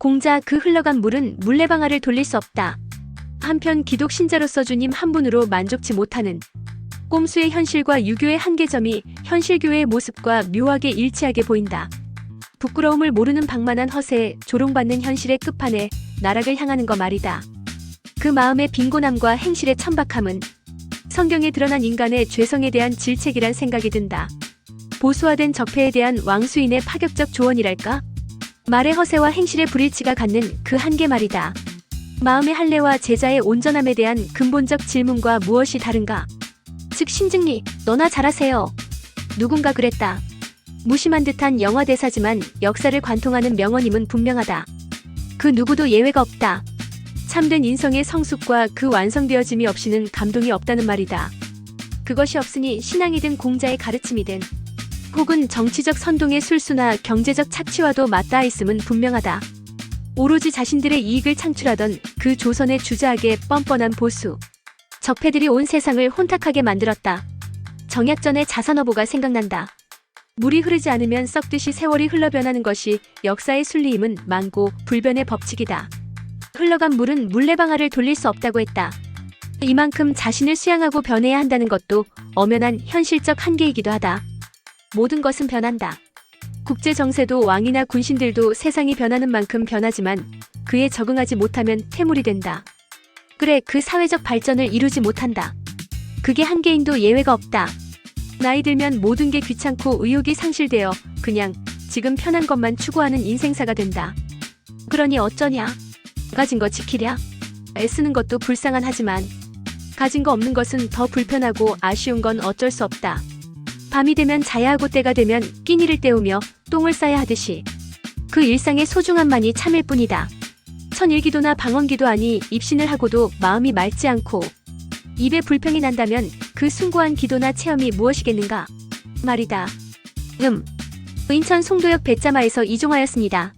공자 그 흘러간 물은 물레방아를 돌릴 수 없다. 한편 기독 신자로서 주님 한 분으로 만족치 못하는 꼼수의 현실과 유교의 한계점이 현실교회의 모습과 묘하게 일치하게 보인다. 부끄러움을 모르는 방만한 허세에 조롱받는 현실의 끝판에 나락을 향하는 거 말이다. 그 마음의 빈곤함과 행실의 천박함은 성경에 드러난 인간의 죄성에 대한 질책이란 생각이 든다. 보수화된 적폐에 대한 왕수인의 파격적 조언이랄까? 말의 허세와 행실의 불일치가 갖는 그 한계 말이다. 마음의 할례와 제자의 온전함에 대한 근본적 질문과 무엇이 다른가? 즉 신증리, 너나 잘하세요. 누군가 그랬다. 무심한 듯한 영화 대사지만 역사를 관통하는 명언임은 분명하다. 그 누구도 예외가 없다. 참된 인성의 성숙과 그 완성되어짐이 없이는 감동이 없다는 말이다. 그것이 없으니 신앙이든 공자의 가르침이든 혹은 정치적 선동의 술수나 경제적 착취와도 맞닿아 있음은 분명하다. 오로지 자신들의 이익을 창출하던 그 조선의 주저하게 뻔뻔한 보수. 적폐들이 온 세상을 혼탁하게 만들었다. 정약전의 자산어보가 생각난다. 물이 흐르지 않으면 썩듯이 세월이 흘러 변하는 것이 역사의 순리임은 만고 불변의 법칙이다. 흘러간 물은 물레방아를 돌릴 수 없다고 했다. 이만큼 자신을 수양하고 변해야 한다는 것도 엄연한 현실적 한계이기도 하다. 모든 것은 변한다. 국제 정세도 왕이나 군신들도 세상이 변하는 만큼 변하지만 그에 적응하지 못하면 퇴물이 된다. 그래, 그 사회적 발전을 이루지 못한다. 그게 한계인도 예외가 없다. 나이 들면 모든 게 귀찮고 의욕이 상실되어 그냥 지금 편한 것만 추구하는 인생사가 된다. 그러니 어쩌냐? 가진 거 지키랴? 애쓰는 것도 불쌍한 하지만 가진 거 없는 것은 더 불편하고 아쉬운 건 어쩔 수 없다. 밤이 되면 자야 하고 때가 되면 끼니를 때우며 똥을 싸야 하듯이 그 일상의 소중함만이 참일 뿐이다. 천일기도나 방언기도 아니 입신을 하고도 마음이 맑지 않고 입에 불평이 난다면 그 숭고한 기도나 체험이 무엇이겠는가? 말이다. 음. 인천 송도역 배짜마에서 이종하였습니다.